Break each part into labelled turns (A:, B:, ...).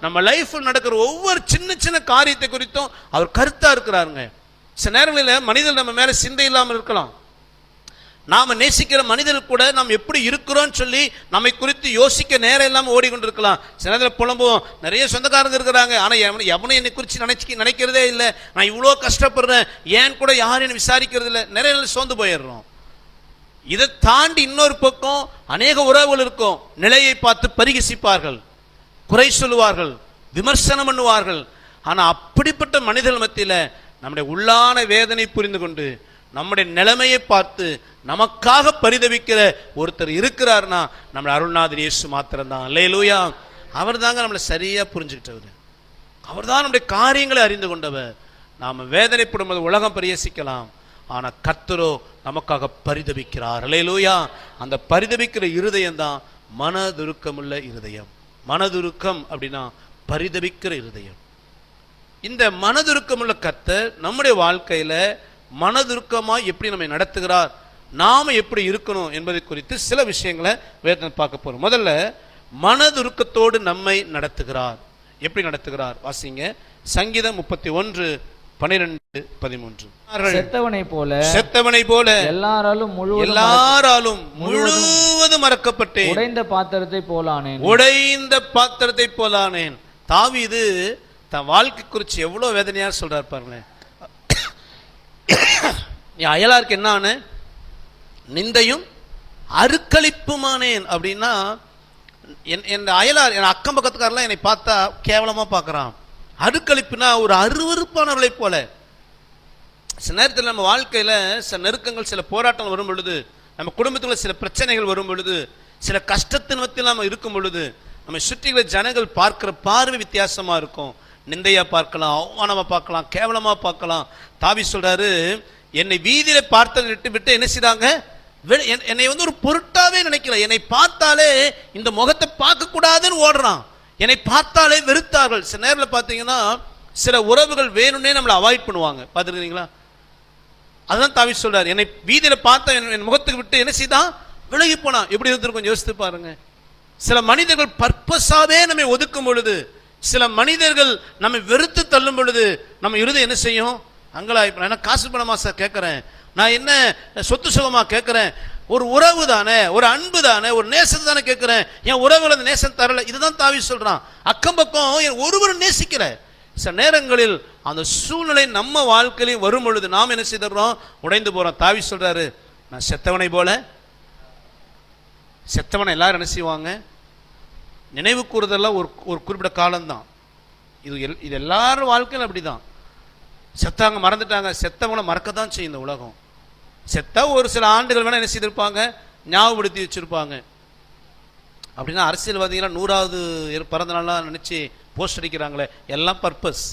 A: நம்ம லைஃப்பில் நடக்கிற ஒவ்வொரு சின்ன சின்ன காரியத்தை குறித்தும் அவர் கருத்தாக இருக்கிறாருங்க. சில நேரங்களில் மனிதர் நம்ம மேலே சிந்தை இல்லாமல் இருக்கலாம். நாம் நேசிக்கிற மனிதர் கூட நாம் எப்படி இருக்கிறோம்னு சொல்லி நம்மை குறித்து யோசிக்க நேரம் இல்லாமல் ஓடிக்கொண்டிருக்கலாம். சில நேரத்தில் புலம்புவோம். நிறைய சொந்தக்காரங்க இருக்கிறாங்க. ஆனால் எவனை எவனும் என்னை குறித்து நினைச்சு நினைக்கிறதே இல்லை. நான் இவ்வளோ கஷ்டப்படுறேன். ஏன் கூட யாரும் என்னை விசாரிக்கிறது இல்லை. நிறைய சோர்ந்து போயிடுறோம். இதை தாண்டி இன்னொரு பக்கம் அநேக உறவுகள் இருக்கும். நிலையை பார்த்து பரிகசிப்பார்கள். குறை சொல்லுவார்கள் விமர்சனம் பண்ணுவார்கள். ஆனால் அப்படிப்பட்ட மனிதர்கள் மத்தியில் நம்முடைய உள்ளான வேதனை புரிந்து கொண்டு நம்முடைய நிலைமையை பார்த்து நமக்காக பரிதவிக்கிற ஒருத்தர் இருக்கிறார்னா நம்மளை அருள்நாதர் இயேசு மாத்திரம்தான். அல்லேலூயா. அவர் தாங்க நம்மளை சரியாக புரிஞ்சுக்கிட்டவர். அவர்தான் நம்முடைய காரியங்களை அறிந்து கொண்டவர். நாம் வேதனைப்படும் போது உலகம் பரியசிக்கலாம் ஆனால் கர்த்தரோ நமக்காக பரிதபிக்கிறார் அல்லேலூயா. அந்த பரிதபிக்கிற இருதயம் தான் மனதுருக்கமுள்ள இருதயம். மனதுருக்கம் அப்படின்னா பரிதவிக்கிற இருதயம். இந்த மனதுருக்கம் உள்ள கத்தர் நம்முடைய வாழ்க்கையில மனதுருக்கமா எப்படி நம்மை நடத்துகிறார்? நாம எப்படி இருக்கணும் என்பதை குறித்து சில விஷயங்களை வேதனை பார்க்க போறோம். முதல்ல மனதுருக்கத்தோடு நம்மை நடத்துகிறார். எப்படி நடத்துகிறார்? வாசிங்க. சங்கீதம் முப்பத்தி ஒன்று பனிரெண்டு பதிமூன்று.
B: செத்தவனை போல
A: செத்தவனை போல
B: எல்லாராலும் முழுவதும்
A: எல்லாராலும் முழுவதும் மறக்கப்பட்டேன்.
B: உடைந்த பாத்திரத்தை போலானேன்.
A: உடைந்த பாத்திரத்தை போலானேன். தாவீது தன் வாழ்க்கை குறித்து எவ்வளவு வேதனையா சொல்றார் பாருங்களேன். நீ அயலாருக்கு என்ன ஆன நிந்தையும் அருக்களிப்புமானேன். அப்படின்னா என் என் அயலார் என் அக்கம் பக்கத்துக்காரெல்லாம் என்னை பார்த்தா கேவலமா பார்க்கறான். அருக்களிப்புனா ஒரு அருவருப்பானவர்களை போல. சில நேரத்தில் நம்ம வாழ்க்கையில் சில நெருக்கங்கள் சில போராட்டங்கள் வரும் பொழுது நம்ம குடும்பத்தில் சில பிரச்சனைகள் வரும் பொழுது சில கஷ்டத்தின் மத்தியில் நாம இருக்கும் பொழுது நம்ம சுற்றியுள்ள ஜனங்கள் பார்க்குற பார்வை வித்தியாசமாக இருக்கும். நிந்தையாக பார்க்கலாம் அவமானமாக பார்க்கலாம் கேவலமாக பார்க்கலாம். தாவி சொல்கிறாரு என்னை வீதியில் பார்த்ததை விட்டு விட்டு என்ன செய்தாங்க? வெ- என்- என்னை வந்து ஒரு பொருட்டாவே நினைக்கல. என்னை பார்த்தாலே இந்த முகத்தை பார்க்கக்கூடாதுன்னு ஓடுறான். என்னை பார்த்தாலே வெறுத்தார்கள். சில நேரத்தில் பார்த்தீங்கன்னா சில உறவுகள் வேணும்னே நம்மளை அவாய்ட் பண்ணுவாங்க. பார்த்துருக்கீங்களா அதுதான் தாவி சொல்றாரு. என்னை வீதியில் பார்த்த என் என் முகத்துக்கு விட்டு என்ன செய்தான் விலகி போனான் எப்படி இருந்திருக்கும்? யோசித்து பாருங்க. சில மனிதர்கள் பர்பஸாவே நம்மை ஒதுக்கும் பொழுது சில மனிதர்கள் நம்மை வெறுத்து தள்ளும் பொழுது நம்ம இருதயம் என்ன செய்யும்? அங்களா இப்ப நான் காசு பணமா சார் கேட்குறேன் நான் என்ன சொத்து சுகமாக கேட்குறேன் ஒரு உறவு தானே ஒரு அன்பு தானே ஒரு நேசத்தை தானே கேட்குறேன் என் உறவுல அந்த நேசம் தரல. இதுதான் தாவி சொல்கிறான் அக்கம் பக்கம் என் ஒருவரும் நேசிக்கிற சில நேரங்களில் அந்த சூழ்நிலை நம்ம வாழ்க்கையிலையும் வரும் பொழுது நாம் என்ன செய்துறோம் உடைந்து போகிறோம் தாவி சொல்கிறாரு நான் செத்தவனை போல. செத்தவனை எல்லாரும் என்ன செய்வாங்க? நினைவு கூறுதெல்லாம் ஒரு ஒரு குறிப்பிட்ட காலம்தான். இது எல் இது எல்லாரும் வாழ்க்கையிலும் அப்படிதான். செத்தாங்க மறந்துட்டாங்க. செத்தவங்களை மறக்க தான் செய்யும் இந்த உலகம். செத்தா ஒரு சில ஆண்டுகள் வேணால் என்ன செய்திருப்பாங்க? ஞாபகப்படுத்தி வச்சுருப்பாங்க. அப்படின்னா அரசியல்வாதிகளாம் நூறாவது பிறந்த நாளாக நினச்சி போஸ்ட் அடிக்கிறாங்களே. எல்லாம் பர்பஸ்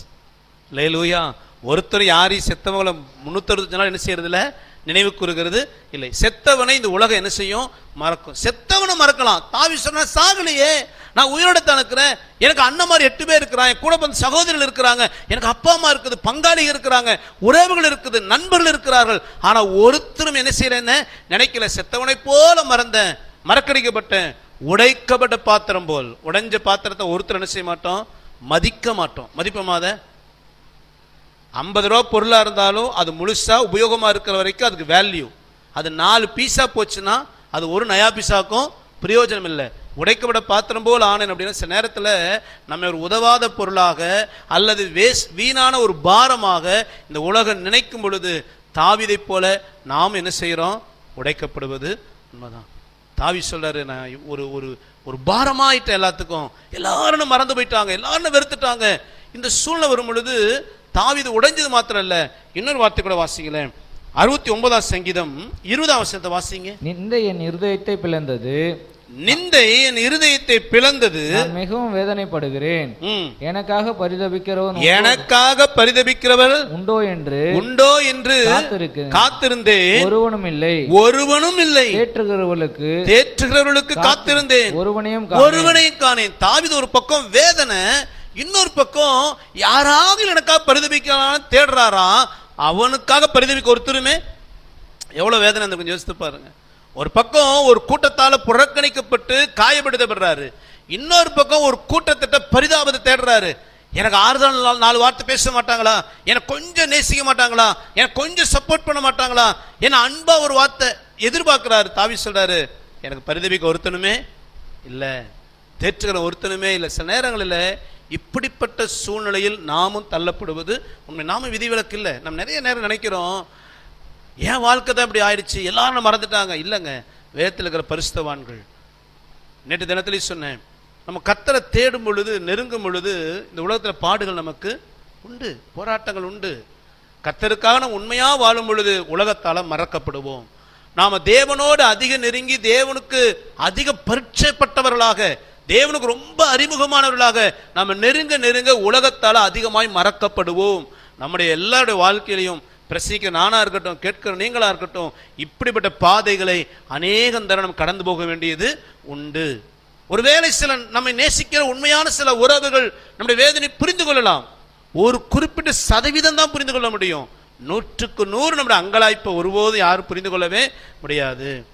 A: லேலூயா. ஒருத்தர் யாரையும் செத்தவங்களை முன்னூத்தறுபத்தஞ்சு நாள் என்ன செய்யறதில்ல? நினைவு கூறுகிறது இல்லை. செத்தவனை இந்த உலகம் என்ன செய்யும்? மறக்கும். செத்தவனை மறக்கலாம். தாவி சொன்ன சாகலையே நான் உயிரோட தான் இருக்கிறேன் எனக்கு அண்ணன் மாதிரி எட்டு பேர் இருக்கிறான் என் கூட பிறந்த சகோதரர்கள் இருக்கிறாங்க. எனக்கு அப்பா அம்மா இருக்குது பங்காளிகள் இருக்கிறாங்க. உறவுகள் இருக்குது நண்பர்கள் இருக்கிறார்கள். ஆனால் ஒருத்தரும் என்ன செய்யறேன்னு நினைக்கல. செத்தவனை போல மறந்தேன். மறக்கடிக்கப்பட்டேன். உடைக்கப்பட்ட பாத்திரம் போல். உடைஞ்ச பாத்திரத்தை ஒருத்தர் என்ன செய்ய மாட்டோம்? மதிக்க மாட்டோம். மதிப்பமாத ஐம்பது ரூபா பொருளாக இருந்தாலும் அது முழுசாக உபயோகமாக இருக்கிற வரைக்கும் அதுக்கு வேல்யூ அது நாலு பீஸா போச்சுன்னா அது ஒரு நயா பீஸாக்கும் பிரயோஜனம் இல்லை. உடைக்கப்பட பாத்திரம் போல் ஆனேன் அப்படின்னா சில நேரத்தில் நம்ம ஒரு உதவாத பொருளாக அல்லது வேஸ் வீணான ஒரு பாரமாக இந்த உலகம் நினைக்கும் பொழுது தாவிதை போல நாம் என்ன செய்கிறோம் உடைக்கப்படுவது உண்மைதான். தாவி சொல்றாரு நான் ஒரு ஒரு ஒரு பாரமாயிட்டேன் எல்லாத்துக்கும். எல்லாரும் மறந்து போயிட்டாங்க எல்லாரும் வெறுத்துட்டாங்க. இந்த சூழ்நிலை வரும் பொழுது தாவிது உடைஞ்சது மாத்திரம் இல்ல இன்னொரு வார்த்தை கூட வாசிங்களேன் அறுபத்தி ஒன்பதாம் சங்கீதம் இருபதாம் வசனத்தை வாசிங்க.
B: நிந்தை என் இருதயத்தை பிளந்தது.
A: நிந்தை என் இருதயத்தை பிளந்தது.
B: மிகவும் வேதனைப்படுகிறேன். எனக்காக பரிதபிக்கிறவன்
A: எனக்காக பரிதபிக்கிறவர்
B: உண்டோ என்று
A: உண்டோ என்று காத்திருந்தேன்.
B: ஒருவனும் இல்லை.
A: ஒருவனும் இல்லை.
B: தேற்றுகிறவர்களுக்கு
A: தேற்றுகிறவர்களுக்கு காத்திருந்தேன்.
B: ஒருவனையும்
A: ஒருவனை காணேன். தாவிது ஒரு பக்கம் வேதனை இன்னொரு பக்கம் யாராவது எனக்காக பரிதவிக்கலாம் தேடுறாராம் அவனுக்காக பரிதபிக்க ஒருத்தருமே எவ்வளவு வேதனை அந்த கொஞ்சம் யோசித்து பாருங்க. ஒரு பக்கம் ஒரு கூட்டத்தால புறக்கணிக்கப்பட்டு காயப்படுத்தப்படுறாரு. இன்னொரு பக்கம் ஒரு கூட்டத்திட்ட பரிதாபத்தை தேடுறாரு. எனக்கு ஆறுதல் நாலு வார்த்தை பேச மாட்டாங்களா? எனக்கு கொஞ்சம் நேசிக்க மாட்டாங்களா? எனக்கு கொஞ்சம் சப்போர்ட் பண்ண மாட்டாங்களா? ஏன்னா அன்பா ஒரு வார்த்தை எதிர்பார்க்கிறாரு. தாவி சொல்றாரு எனக்கு பரிதபிக்க ஒருத்தனுமே இல்லை. தேற்றுகிற ஒருத்தனுமே இல்லை. சில நேரங்களில் இப்படிப்பட்ட சூழ்நிலையில் நாமும் தள்ளப்படுவது உண்மை. நாமும் விதிவிலக்கு இல்லை. நம்ம நிறைய நேரம் நினைக்கிறோம் என் வாழ்க்கை தான் இப்படி ஆயிடுச்சு? எல்லாரும் மறந்துட்டாங்க. இல்லைங்க. வேதத்தில் இருக்கிற பரிசுத்தவான்கள் நேற்று தினத்துலேயும் சொன்னேன் நம்ம கத்தரை தேடும் பொழுது நெருங்கும் பொழுது இந்த உலகத்தில் பாடுகள் நமக்கு உண்டு போராட்டங்கள் உண்டு. கத்தருக்காக நம்ம உண்மையா வாழும் பொழுது உலகத்தால் மறக்கப்படுவோம். நாம் தேவனோடு அதிக நெருங்கி தேவனுக்கு அதிக பரீட்சைப்பட்டவர்களாக தேவனுக்கு ரொம்ப அறிமுகமானவர்களாக நம்ம நெருங்க நெருங்க உலகத்தால் அதிகமாய் மறக்கப்படுவோம். நம்முடைய எல்லாருடைய வாழ்க்கையிலையும் பிரசிக்க நானா இருக்கட்டும் கேட்கிற நீங்களா இருக்கட்டும் இப்படிப்பட்ட பாதைகளை அநேகம் தரம் கடந்து போக வேண்டியது உண்டு. ஒருவேளை சில நம்மை நேசிக்கிற உண்மையான சில உறவுகள் நம்முடைய வேதனை புரிந்து கொள்ளலாம். ஒரு குறிப்பிட்ட சதவீதம் தான் புரிந்து கொள்ள முடியும். நூற்றுக்கு நூறு நம்முடைய அங்கலாய்ப்பை ஒருபோதும் யாரும் புரிந்து கொள்ளவே முடியாது.